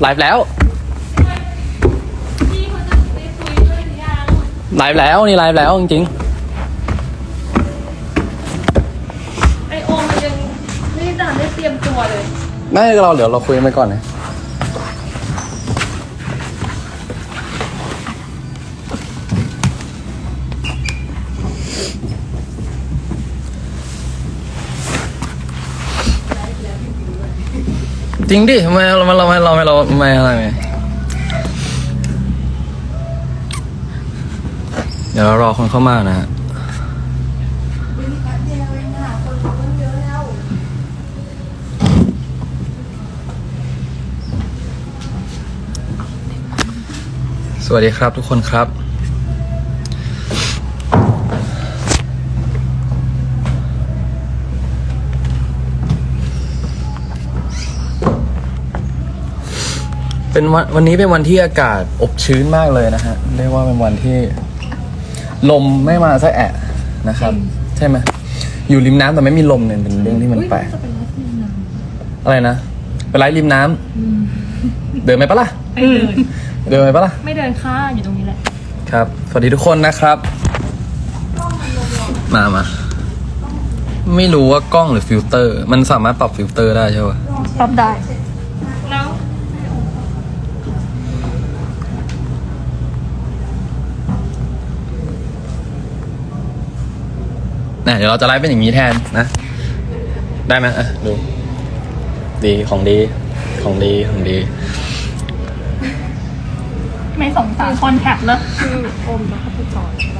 ไลฟ์แล้วพี่เขาจะไปคุยด้วยหรือยังไลฟ์แล้วนี่ไลฟ์แล้วจริงไอโอมมันยังไม่ได้ได้เตรียมตัวเลย ๆ ไม่เราเดี๋ยวเราคุยกันไปก่อนนะ จริงดิทำไมเราไม่เราไม่เราไม่เราไม่อะไรไหมเดี๋ยวเรารอคนเข้ามานะฮะสวัสดีครับทุกคนครับ เป็นวันวันนี้เป็นวันที่อากาศอบชื้นมากเลยนะฮะเรียกว่าเป็นวันที่ ลมไม่มาซะแอะนะครับ ใช่ไหมอยู่ริมน้ำแต่ไม่มีลมเนี่ยเป็นเรื่องที่มันแปลกอะไรนะไปไลฟ์ริมน้ำเดินไปปะล่ะไม่เดินเดินไปปะล่ะไม่เดินค่าอยู่ตรงนี้แหละ ครับสวัสดีทุกคนนะครับ มามาไม่รู้ว่ากล้องหรือฟิลเตอร์ มันสามารถปรับฟิลเตอร์ได้ใช่ปะ ปรับได้ แล้ว นะเดี๋ยวเราจะไลฟ์เป็นอย่างนี้แทนนะ ได้ไหมอะดู ดีของดี ของดีของดี ไม่สงสารคอนแทคเลยคือโอมแล้วเขาไปจอดใช่ปะเ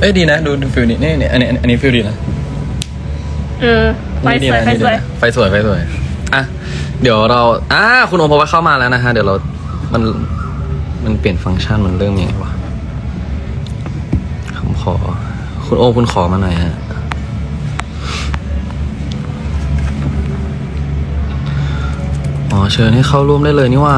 เอ้ยดีนะ ดูดูฟิลนี้นี่นี่อันนี้อันนี้ฟิลดีนะเออไฟนี่ดีสวยนะไฟนี่สดีวยนะไฟสวยไฟสวยอะเดี๋ยวเราอ่าคุณโอมพว่าเข้ามาแล้วนะฮะ เดี๋ยวเรา มัน มันเปลี่ยนฟังก์ชันมันเริ่มยังไงวะผมขอ คุณโอมคุณขอมาหน่อยฮะอ๋อเชิญให้เข้าร่วมได้เลยนี่ว่า